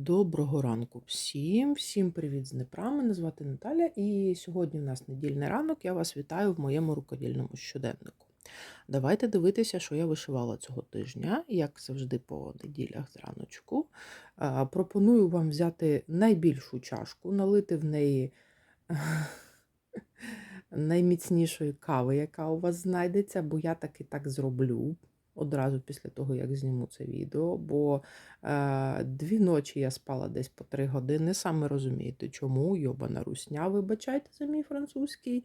Доброго ранку всім, всім привіт з Дніпра. Мене звати Наталя, і сьогодні в нас недільний ранок. Я вас вітаю в моєму рукодільному щоденнику. Давайте дивитися, що я вишивала цього тижня, як завжди по неділях зраночку. Пропоную вам взяти найбільшу чашку, налити в неї найміцнішої кави, яка у вас знайдеться, бо я таки так зроблю одразу після того, як зніму це відео. Бо е, дві ночі я спала десь по три години. Саме розумієте, чому йобана русня, вибачайте за мій французький.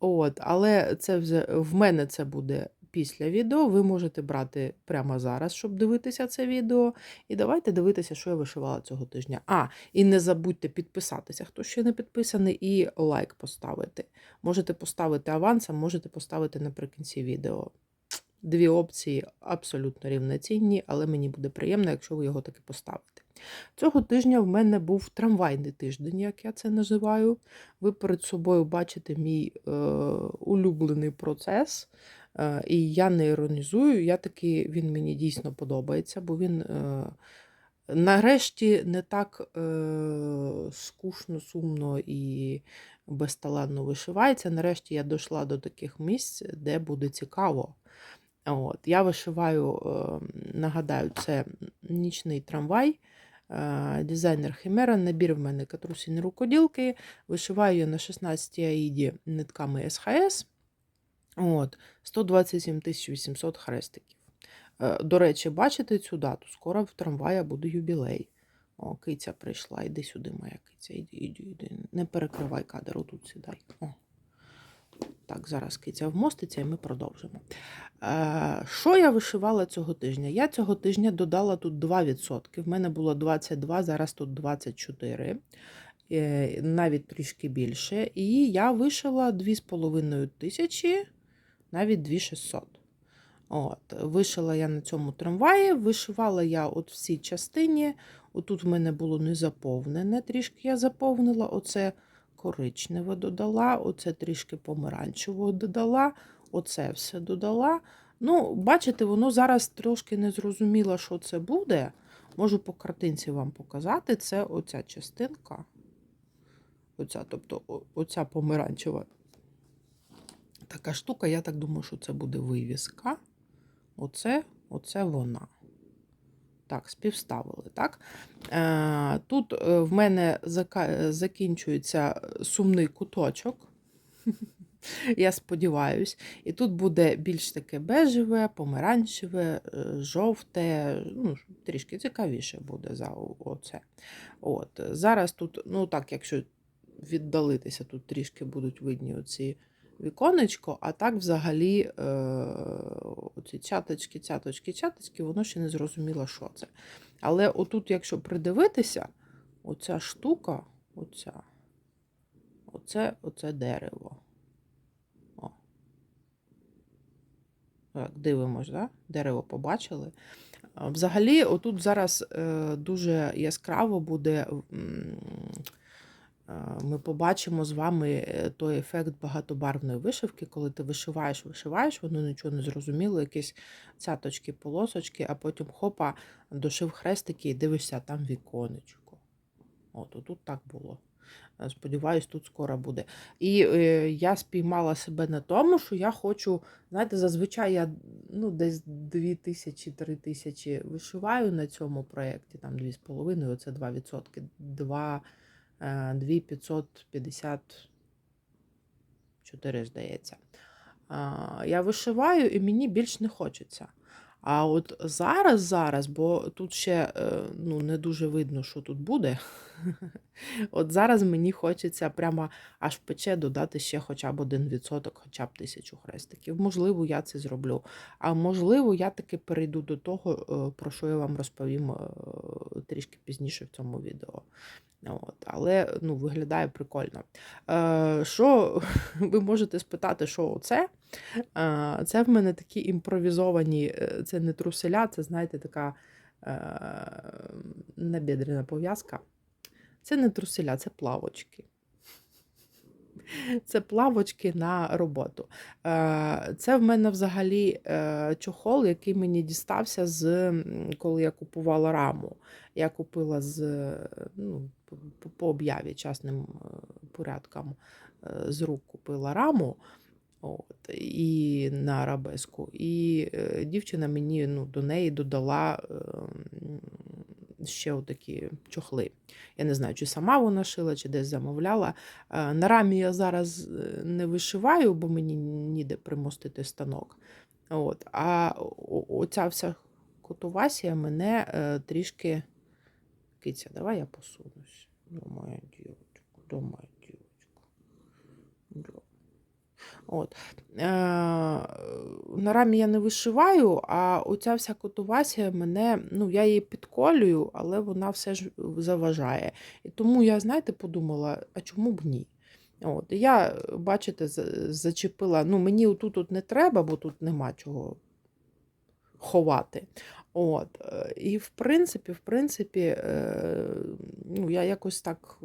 От, Але це вже в мене це буде. Після відео ви можете брати прямо зараз, щоб дивитися це відео. І давайте дивитися, що я вишивала цього тижня. А, і не забудьте підписатися, хто ще не підписаний, і лайк поставити. Можете поставити авансом, можете поставити наприкінці відео. Дві опції абсолютно рівноцінні, але мені буде приємно, якщо ви його таки поставите. Цього тижня в мене був трамвайний тиждень, як я це називаю. Ви перед собою бачите мій е, улюблений процес. Е, і я не іронізую, я таки він мені дійсно подобається, бо він е, нарешті не так е, скучно, сумно і безталанно вишивається. Нарешті я дійшла до таких місць, де буде цікаво. От, Я вишиваю, е, нагадаю, це нічний трамвай, е, дизайнер Химера, набір в мене катрусіні рукоділки. Вишиваю я на 16 аїді нитками СХС. От, 127 800 хрестиків. Е, До речі, бачите цю дату? Скоро в трамвая буде юбілей. О, киця прийшла, іди сюди, моя киця, іди, іди, іди. Не перекривай кадр, отут сідай. О. Так, зараз киця вмоститься і ми продовжимо. Е, Що я вишивала цього тижня? Я цього тижня додала тут 2%. В мене було 22, зараз тут 24, е, навіть трішки більше. І я вишила 2,5 тисячі, навіть 2600. От, Вишила я на цьому трамваї, вишивала я от в частині. Отут в мене було не заповнене, трішки я заповнила. Оце коричневе додала, оце трішки помаранчевого додала, оце все додала. Ну, бачите, воно зараз трошки не зрозуміло, що це буде. Можу по картинці вам показати. Це оця частинка. Оця, тобто оця помаранчева така штука, я так думаю, що це буде вивіска. Оце, оце вона. Так, співставили, так? Е, Тут е, в мене закінчується сумний куточок. Я сподіваюсь. І тут буде більш таке бежеве, помаранчеве, е, жовте, ну, трішки цікавіше буде за оце. От. Зараз тут, ну так, якщо віддалитися, тут трішки будуть видні оці віконечко, а так взагалі е, оці цяточки, цяточки, цяточки, воно ще не зрозуміло, що це. Але отут, якщо придивитися, оця штука, оця, оце, оце дерево. О. Так, дивимось, да? дерево побачили. Взагалі, отут зараз е, дуже яскраво буде. м, Ми побачимо з вами е, той ефект багатобарвної вишивки, коли ти вишиваєш, вишиваєш, воно нічого не зрозуміло, якісь цяточки, полосочки, а потім хопа, дошив хрестики і дивишся, там віконечко. От, отут так було. Е, Сподіваюсь, тут скоро буде. І е, я спіймала себе на тому, що я хочу, знаєте, зазвичай я ну, десь 2 тисячі, 3 тисячі вишиваю на цьому проєкті, там 2,5, оце 2%, 2, е, 2,554, здається. Я вишиваю і мені більш не хочеться. А от зараз, зараз, бо тут ще е, ну, не дуже видно, що тут буде. От зараз мені хочеться прямо аж пече додати ще хоча б один відсоток, хоча б тисячу хрестиків. Можливо, я це зроблю. А можливо, я таки перейду до того, е, про що я вам розповім е, трішки пізніше в цьому відео. От, але ну, виглядає прикольно. Е, Що ви можете спитати, що це? Е, Це в мене такі імпровізовані, е, це не труселя, це, знаєте, така е, набідрена пов'язка. Це не труселя, це плавочки. Це плавочки на роботу. Е, Це в мене взагалі е, чохол, який мені дістався з коли я купувала раму. Я купила з е, ну, по- об'яві частним порядком з рук купила раму. От, і на арабеску. І дівчина мені ну, до неї додала е, м, ще отакі чохли. Я не знаю, чи сама вона шила, чи десь замовляла. Е, На рамі я зараз е, не вишиваю, бо мені ніде примостити станок. От. А оця вся котовасія мене е, трішки. Киця, давай я посунусь. Моя дівчинку, моя дівчинку. От. Е, на рамі я не вишиваю, а оця вся котовасія мене, ну, я її підколюю, але вона все ж заважає. І тому я, знаєте, подумала, а чому б ні? От. Я, бачите, зачепила. Ну, мені отут от не треба, бо тут нема чого ховати. От. І в принципі, в принципі, е, ну, я якось так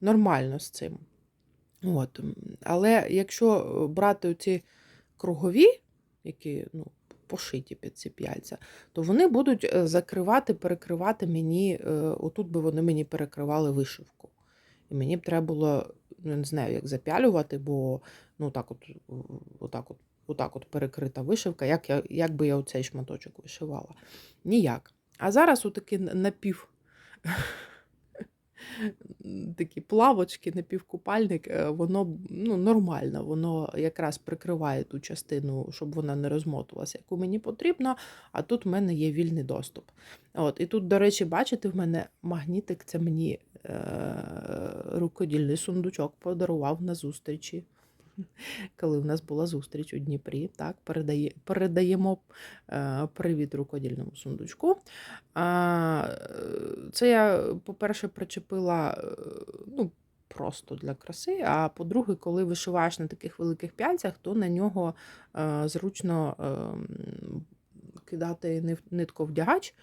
нормально з цим. От. Але якщо брати ці кругові, які ну, пошиті під ці п'яльця, то вони будуть е, закривати, перекривати мені, е, отут би вони мені перекривали вишивку. І мені б треба було, ну, не знаю, як запялювати, бо ну, так от, отак от, отак от перекрита вишивка, як, я, як би я оцей шматочок вишивала? Ніяк. А зараз отакий напів. Такі плавочки, напівкупальник, е, воно ну, нормально, воно якраз прикриває ту частину, щоб вона не розмотувалася, яку мені потрібно, а тут в мене є вільний доступ. От, І тут, до речі, бачите, в мене магнітик, це мені е, рукодільний сундучок подарував на зустрічі. Коли в нас була зустріч у Дніпрі, так, передає, передаємо е, привіт рукодільному сундучку. Е, це я, по-перше, причепила е, ну, просто для краси, а по-друге, коли вишиваєш на таких великих пяльцях, то на нього е, зручно е, кидати нитковдягач.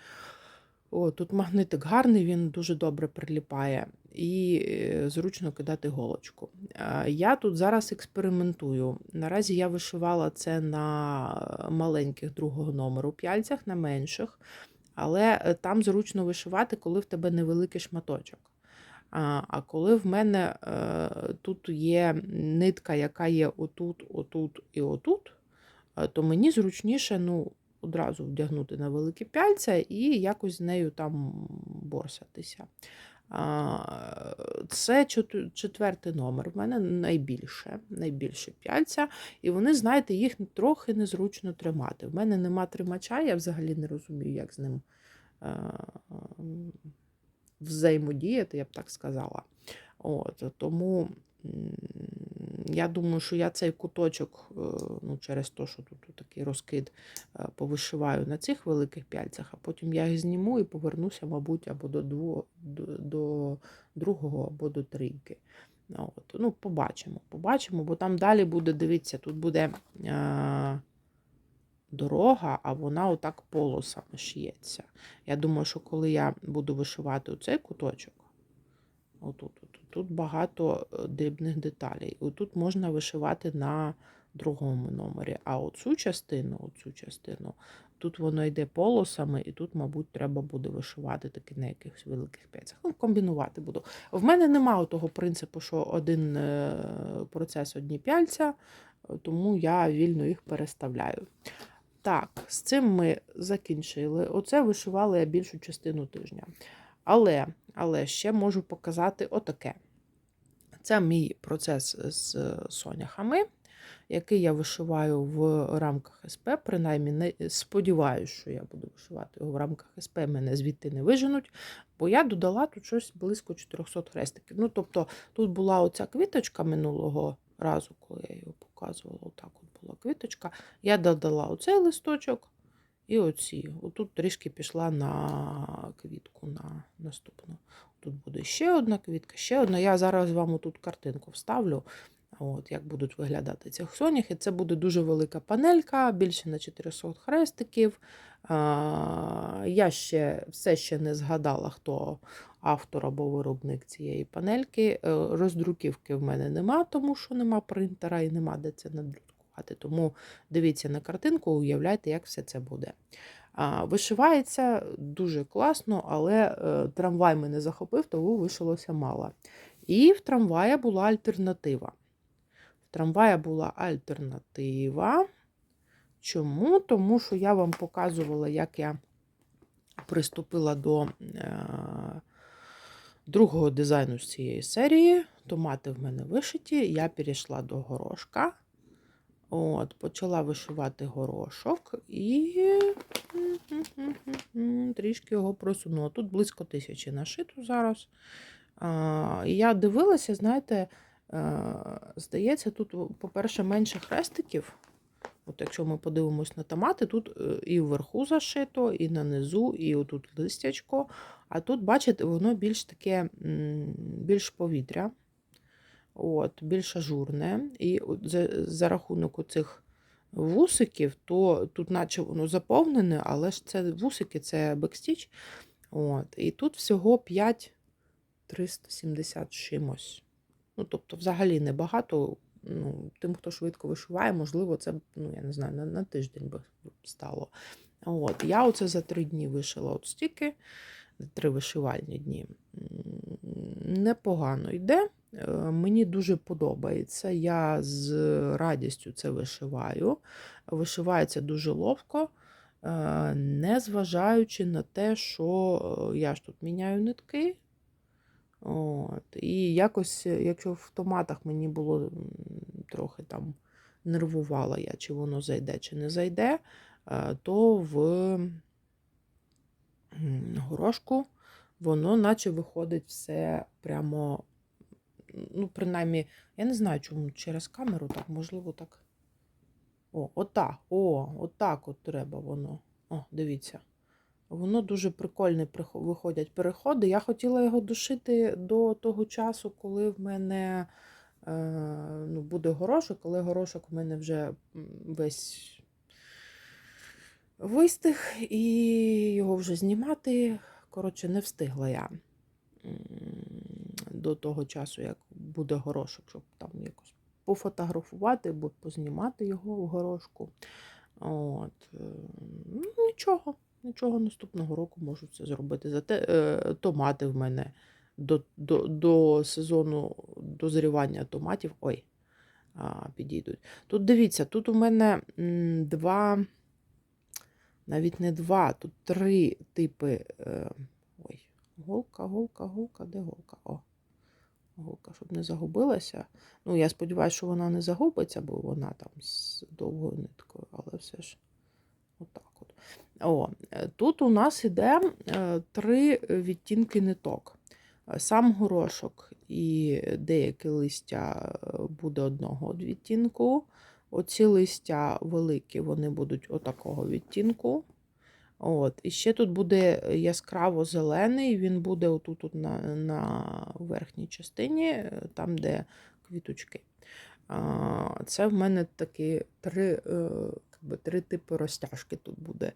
О, тут магнитик гарний, він дуже добре приліпає і е, зручно кидати голочку. Я тут зараз експериментую. Наразі я вишивала це на маленьких другого номеру п'яльцях, на менших, але е, там зручно вишивати, коли в тебе невеликий шматочок. А коли в мене е, тут є нитка, яка є отут, отут і отут, е, то мені зручніше ну, одразу вдягнути на великі пяльця і якось з нею там борсатися. Це четвертий номер. В мене найбільше, найбільше пяльця. І вони, знаєте, їх трохи незручно тримати. В мене нема тримача, я взагалі не розумію, як з ним е, взаємодіяти, я б так сказала. От, тому я думаю, що я цей куточок, е, ну, через те, що тут такий розкид, е, повишиваю на цих великих пяльцях, а потім я їх зніму і повернуся, мабуть, або до, дво, до, до другого, або до трійки. От. Ну, побачимо, побачимо, бо там далі буде, дивіться, тут буде е, дорога, а вона отак полосами шиється. Я думаю, що коли я буду вишивати оцей куточок, отут, тут багато е, дрібних деталей. Отут можна вишивати на другому номері. А оцю частину, оцю частину, тут воно йде полосами, і тут, мабуть, треба буде вишивати таки на якихось великих п'яцях. Ну, комбінувати буду. В мене немає того принципу, що один е, процес одні пяльця, тому я вільно їх переставляю. Так, з цим ми закінчили. Оце вишивала я більшу частину тижня. Але, але ще можу показати отаке. Це мій процес з соняхами, який я вишиваю в рамках СП. Принаймні, не сподіваюся, що я буду вишивати його в рамках СП, мене звідти не виженуть, бо я додала тут щось близько 400 хрестиків. Ну, тобто, тут була оця квіточка минулого разу, коли я його показувала, отак от була квіточка. Я додала оцей листочок і оці. Отут трішки пішла на квітку на наступну. Тут буде ще одна квітка, ще одна. Я зараз вам тут картинку вставлю. От, як будуть виглядати ці соняхи. Це буде дуже велика панелька, більше на 400 хрестиків. Я ще все ще не згадала, хто автор або виробник цієї панельки. Е, Роздруківки в мене нема, тому що нема принтера і нема де це надрукувати. Тому дивіться на картинку, уявляйте, як все це буде. Вишивається дуже класно, але е, трамвай мене захопив, тому вишилося мало. І в трамвая була альтернатива. В трамвая була альтернатива. Чому? Тому що я вам показувала, як я приступила до е, другого дизайну з цієї серії. Томати в мене вишиті, я перейшла до горошка. От, Почала вишивати горошок і трішки його просунула. Тут близько тисячі нашито зараз. Я дивилася, знаєте, е, здається, тут, по-перше, менше хрестиків. От Якщо ми подивимось на томати, тут е, і вверху зашито, і на низу, і отут листячко. А тут, бачите, воно більш таке більш повітря, от, більш ажурне. І за, за рахунок оцих вусиків, то тут, наче воно заповнене, але ж це вусики, це бекстіч. От, І тут всього 5 370 чимось. Ну, тобто, взагалі небагато. Ну, Тим, хто швидко вишиває, можливо, це, ну, я не знаю, на, на тиждень би стало. От, Я оце за три дні вишила от стільки, три вишивальні дні. Непогано йде. Е, мені дуже подобається. Я з радістю це вишиваю. Вишивається дуже ловко, е, незважаючи на те, що е, я ж тут міняю нитки. От. І якось, якщо в томатах мені було трохи там нервувала я, чи воно зайде, чи не зайде, то в горошку воно наче виходить все прямо ну, принаймні, я не знаю, чому через камеру так, можливо, так. О, отак, о, отак от треба воно. О, дивіться. Воно дуже прикольне виходять переходи. Я хотіла його душити до того часу, коли в мене е, ну, буде горошок, але горошок у мене вже весь вистиг, і його вже знімати. Коротше, не встигла я до того часу, як буде горошок, щоб там якось пофотографувати або познімати його в горошку. От. Е, ну, Нічого, нічого наступного року можу це зробити. Зате е, томати в мене до до, до сезону дозрівання томатів. Ой, підійдуть. Тут дивіться, тут у мене два, навіть не два, тут три типи. Е, ой, голка, голка, голка, де голка? О, голка, щоб не загубилася. Ну, я сподіваюся, що вона не загубиться, бо вона там з довгою ниткою, але все ж отак от. О, е, Тут у нас іде е, три відтінки ниток. Сам горошок і деяке листя е, буде одного відтінку. Оці листя великі, вони будуть отакого відтінку. От. І ще тут буде яскраво зелений, він буде отут -от на на верхній частині, е, там, де квіточки. Це в мене такі три якби, три типи розтяжки тут буде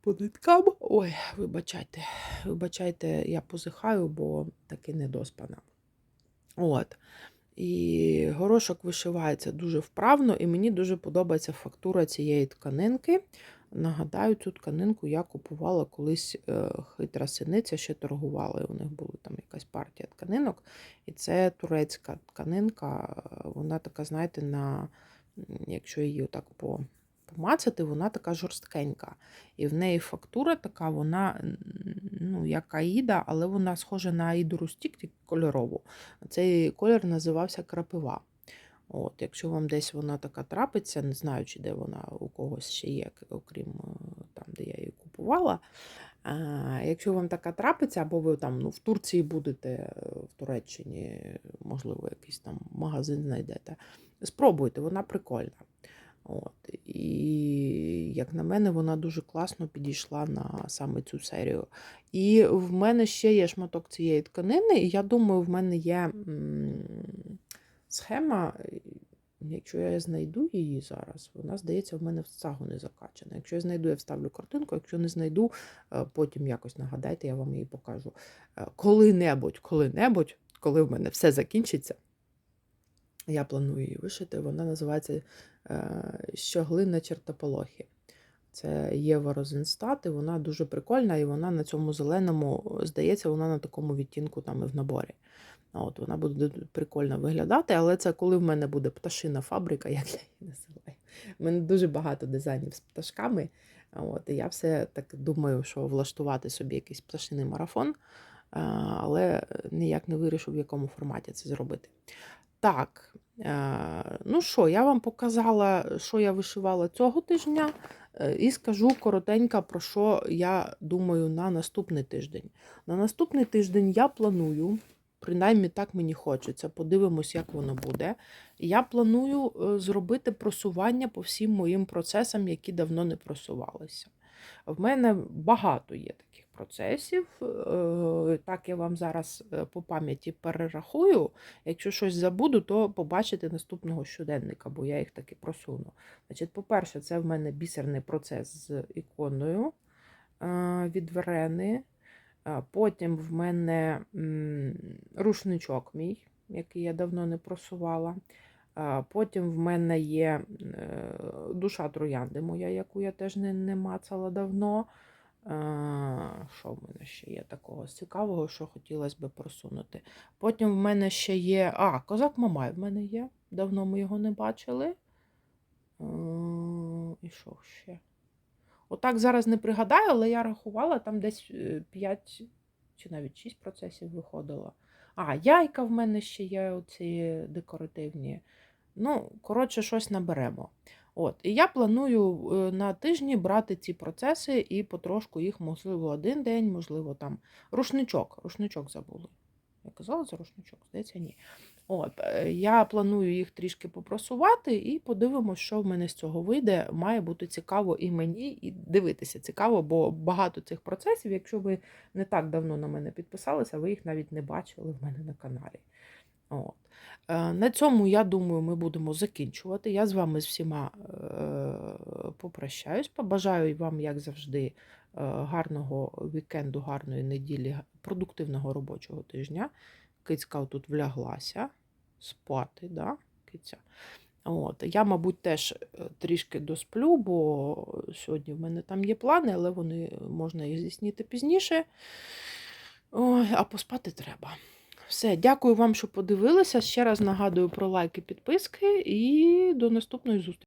по ниткам. Ой, вибачайте, вибачайте, я позихаю, бо таки недоспана. От. І горошок вишивається дуже вправно, і мені дуже подобається фактура цієї тканинки. Нагадаю, цю тканинку я купувала колись е, хитра синиця, ще торгувала. У них була там якась партія тканинок. І це турецька тканинка, вона така, знаєте, на, якщо її отак по помацати, вона така жорсткенька. І в неї фактура така, вона, ну, як аїда, але вона схожа на аїду рустік, кольорову. Цей колір називався крапива. От, Якщо вам десь вона така трапиться, не знаю, чи де вона у когось ще є, окрім е, там, де я її купувала. А, Якщо вам така трапиться, або ви там ну, в Турції будете, е, в Туреччині, можливо, якийсь там магазин знайдете, спробуйте, вона прикольна. От. І, як на мене, вона дуже класно підійшла на саме цю серію. І в мене ще є шматок цієї тканини, і я думаю, в мене є схема, якщо я знайду її зараз, вона, здається, в мене в цагу не закачана. Якщо я знайду, я вставлю картинку, якщо не знайду, е, потім якось нагадайте, я вам її покажу. Е, Коли-небудь, коли-небудь, коли в мене все закінчиться, я планую її вишити. Вона називається е, Щоглина чертополохи. Це Єва Розенстат, і вона дуже прикольна, і вона на цьому зеленому, здається, вона на такому відтінку там і в наборі. От, Вона буде прикольно виглядати, але це коли в мене буде пташина фабрика, як я її називаю. У мене дуже багато дизайнів з пташками. От, і я все так думаю, що влаштувати собі якийсь пташиний марафон, але ніяк не вирішив, в якому форматі це зробити. Так, е, ну що, я вам показала, що я вишивала цього тижня, е, і скажу коротенько, про що я думаю на наступний тиждень. На наступний тиждень я планую, принаймні так мені хочеться, подивимось, як воно буде. Я планую е, зробити просування по всім моїм процесам, які давно не просувалися. В мене багато є таких процесів. е, Так, я вам зараз е, по пам'яті перерахую. Якщо щось забуду, то побачите наступного щоденника, бо я їх таки просуну. Значить, по-перше, це в мене бісерний процес з іконою від Верени. Потім в мене рушничок мій, який я давно не просувала. Потім в мене є е, душа троянди моя, яку я теж не, не мацала давно. Що в мене ще є такого цікавого, що хотілося би просунути. Потім в мене ще є. А, козак Мамай в мене є. Давно ми його не бачили. І що ще? Отак зараз не пригадаю, але я рахувала, там десь 5 чи навіть 6 процесів виходило. А, яйка в мене ще є, оці декоративні. Ну, коротше, щось наберемо. От, і я планую е, на тижні брати ці процеси і потрошку їх, можливо, один день, можливо, там рушничок. Рушничок забули. Я казала за рушничок? Здається, ні. От, е, я планую їх трішки попросувати і подивимося, що в мене з цього вийде. Має бути цікаво і мені, і дивитися цікаво, бо багато цих процесів, якщо ви не так давно на мене підписалися, ви їх навіть не бачили в мене на каналі. От. Е, На цьому, я думаю, ми будемо закінчувати. Я з вами з всіма е, попрощаюсь. Побажаю вам, як завжди, гарного вікенду, гарної неділі, продуктивного робочого тижня. Кицька тут вляглася спати, да? Киця. От. Я, мабуть, теж е, трішки досплю, бо сьогодні в мене там є плани, але вони можна їх здійснити пізніше. Ой, а поспати треба. Все, дякую вам, що подивилися. Ще раз нагадую про лайки, підписки і до наступної зустрічі.